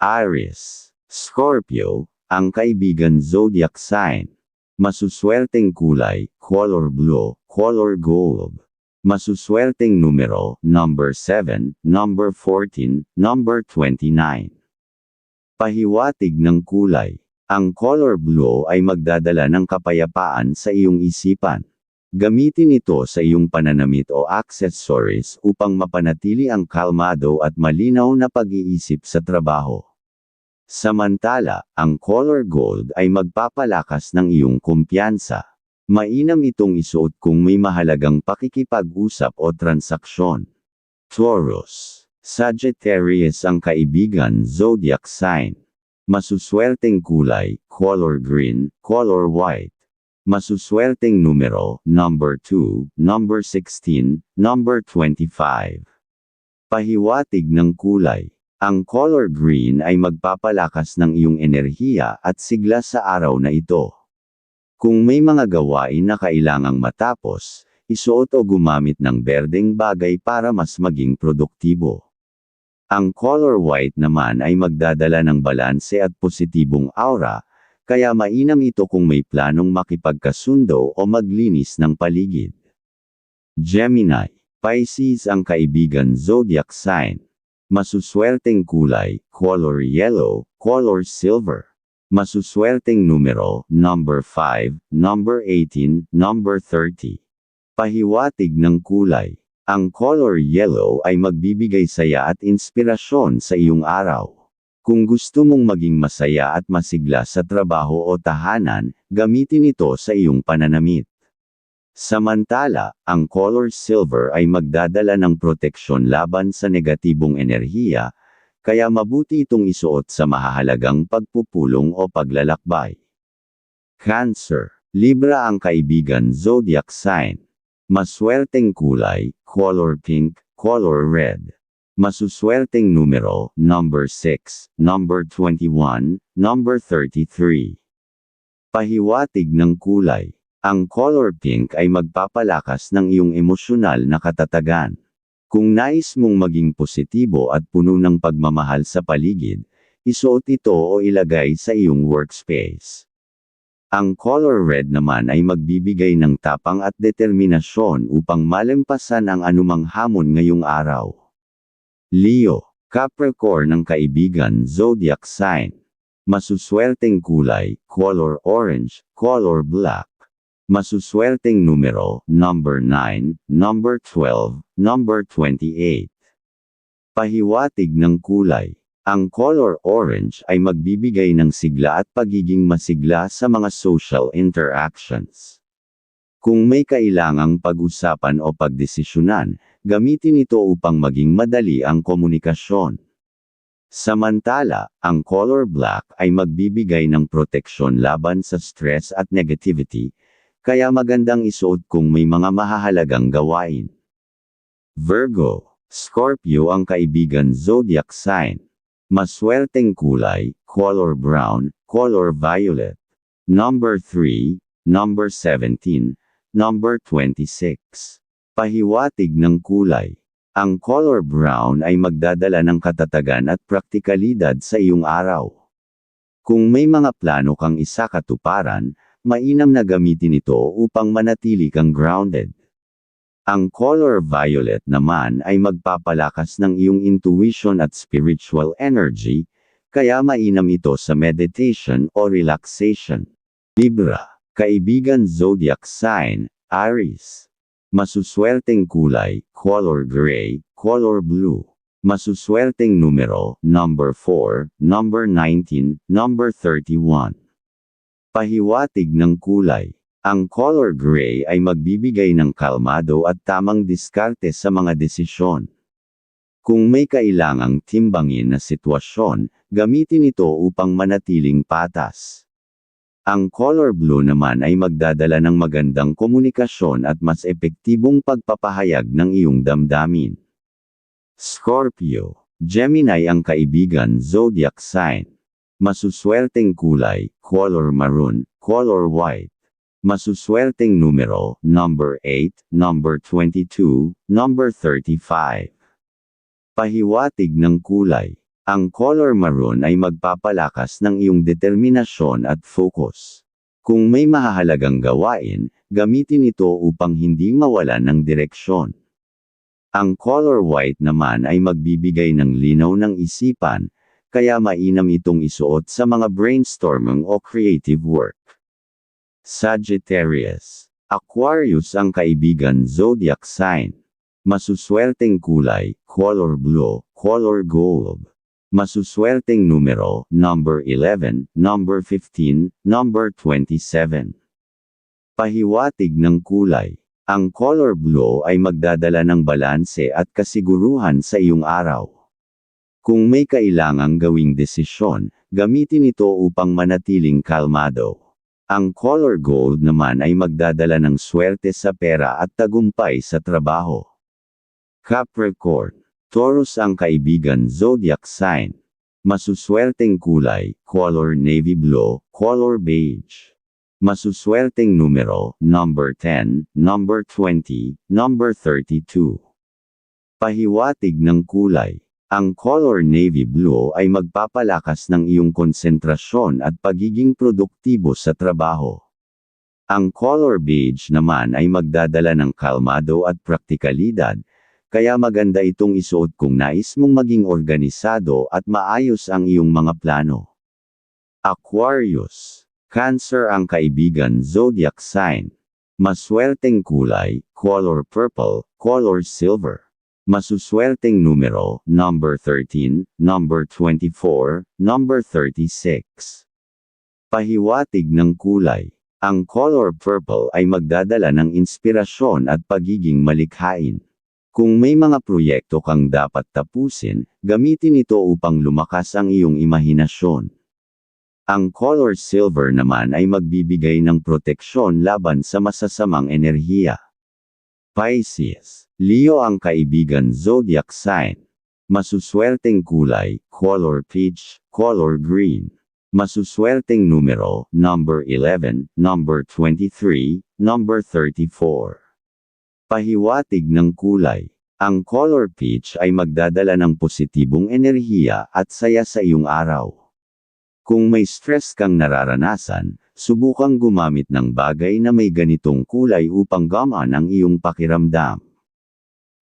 Aries, Scorpio, ang kaibigan zodiac sign. Masuswerteng kulay, color blue, color gold. Masuswerteng numero, number 7, number 14, number 29. Pahiwatig ng kulay. Ang color blue ay magdadala ng kapayapaan sa iyong isipan. Gamitin ito sa iyong pananamit o accessories upang mapanatili ang kalmado at malinaw na pag-iisip sa trabaho. Samantala, ang color gold ay magpapalakas ng iyong kumpiyansa. Mainam itong isuot kung may mahalagang pakikipag-usap o transaksyon. Taurus. Sagittarius ang kaibigan zodiac sign. Masuswerteng kulay, color green, color white. Masuswerteng numero, number 2, number 16, number 25. Pahiwatig ng kulay. Ang color green ay magpapalakas ng iyong enerhiya at sigla sa araw na ito. Kung may mga gawain na kailangang matapos, isuot o gumamit ng berdeng bagay para mas maging produktibo. Ang color white naman ay magdadala ng balanse at positibong aura, kaya mainam ito kung may planong makipagkasundo o maglinis ng paligid. Gemini, Pisces ang kaibigan zodiac sign. Masuswerteng kulay, color yellow, color silver. Masuswerteng numero, number 5, number 18, number 30. Pahiwatig ng kulay. Ang color yellow ay magbibigay saya at inspirasyon sa iyong araw. Kung gusto mong maging masaya at masigla sa trabaho o tahanan, gamitin ito sa iyong pananamit. Samantala, ang color silver ay magdadala ng proteksyon laban sa negatibong enerhiya, kaya mabuti itong isuot sa mahahalagang pagpupulong o paglalakbay. Cancer. Libra ang kaibigan zodiac sign. Maswerteng kulay, color pink, color red. Masuswerteng numero, number 6, number 21, number 33. Pahiwatig ng kulay. Ang color pink ay magpapalakas ng iyong emosyonal na katatagan. Kung nais mong maging positibo at puno ng pagmamahal sa paligid, isuot ito o ilagay sa iyong workspace. Ang color red naman ay magbibigay ng tapang at determinasyon upang malampasan ang anumang hamon ngayong araw. Leo, Capricorn ng kaibigan zodiac sign. Masuswerteng kulay, color orange, color black. Masuswerteng numero, number 9, number 12, number 28. Pahiwatig ng kulay. Ang color orange ay magbibigay ng sigla at pagiging masigla sa mga social interactions. Kung may kailangang pag-usapan o pagdesisyonan, gamitin ito upang maging madali ang komunikasyon. Samantala, ang color black ay magbibigay ng proteksyon laban sa stress at negativity, kaya magandang isuot kung may mga mahahalagang gawain. Virgo, Scorpio ang kaibigan zodiac sign. Maswerteng kulay, color brown, color violet. Number 3, number 17, number 26. Pahiwatig ng kulay. Ang color brown ay magdadala ng katatagan at praktikalidad sa iyong araw. Kung may mga plano kang isakatuparan, mainam na gamitin ito upang manatili kang grounded. Ang color violet naman ay magpapalakas ng iyong intuition at spiritual energy, kaya mainam ito sa meditation o relaxation. Libra, kaibigan zodiac sign, Aries. Masuswerteng kulay, color gray, color blue. Masuswerteng numero, number 4, number 19, number 31. Pahiwatig ng kulay. Ang color gray ay magbibigay ng kalmado at tamang diskarte sa mga desisyon. Kung may kailangang timbangin na sitwasyon, gamitin ito upang manatiling patas. Ang color blue naman ay magdadala ng magandang komunikasyon at mas epektibong pagpapahayag ng iyong damdamin. Scorpio, Gemini ang kaibigan zodiac sign. Masuswerteng kulay, color maroon, color white. Masuswerteng numero, number 8, number 22, number 35. Pahiwatig ng kulay. Ang color maroon ay magpapalakas ng iyong determinasyon at focus. Kung may mahahalagang gawain, gamitin ito upang hindi mawalan ng direksyon. Ang color white naman ay magbibigay ng linaw ng isipan, kaya mainam itong isuot sa mga brainstorming o creative work. Sagittarius. Aquarius ang kaibigan zodiac sign. Masuswerteng kulay, color blue, color gold. Masuswerteng numero, number 11, number 15, number 27. Pahiwatig ng kulay. Ang color blue ay magdadala ng balanse at kasiguruhan sa iyong araw. Kung may kailangang gawing desisyon, gamitin ito upang manatiling kalmado. Ang color gold naman ay magdadala ng swerte sa pera at tagumpay sa trabaho. Capricorn. Taurus ang kaibigan zodiac sign. Masuswerteng kulay, color navy blue, color beige. Masuswerteng numero, number 10, number 20, number 32. Pahiwatig ng kulay. Ang color navy blue ay magpapalakas ng iyong konsentrasyon at pagiging produktibo sa trabaho. Ang color beige naman ay magdadala ng kalmado at praktikalidad, kaya maganda itong isuot kung nais mong maging organisado at maayos ang iyong mga plano. Aquarius. Cancer ang kaibigan zodiac sign. Maswerteng kulay, color purple, color silver. Masuswerteng numero, number 13, number 24, number 36. Pahiwatig ng kulay. Ang color purple ay magdadala ng inspirasyon at pagiging malikhain. Kung may mga proyekto kang dapat tapusin, gamitin ito upang lumakas ang iyong imahinasyon. Ang color silver naman ay magbibigay ng proteksyon laban sa masasamang enerhiya. Pisces. Leo ang kaibigan zodiac sign. Masuswerteng kulay, color peach, color green. Masuswerteng numero, number 11, number 23, number 34. Pahiwatig ng kulay. Ang color peach ay magdadala ng positibong enerhiya at saya sa iyong araw. Kung may stress kang nararanasan, subukang gumamit ng bagay na may ganitong kulay upang gamaan ang iyong pakiramdam.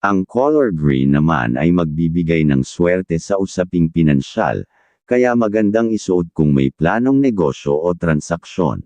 Ang color green naman ay magbibigay ng swerte sa usaping pinansyal, kaya magandang isuot kung may planong negosyo o transaksyon.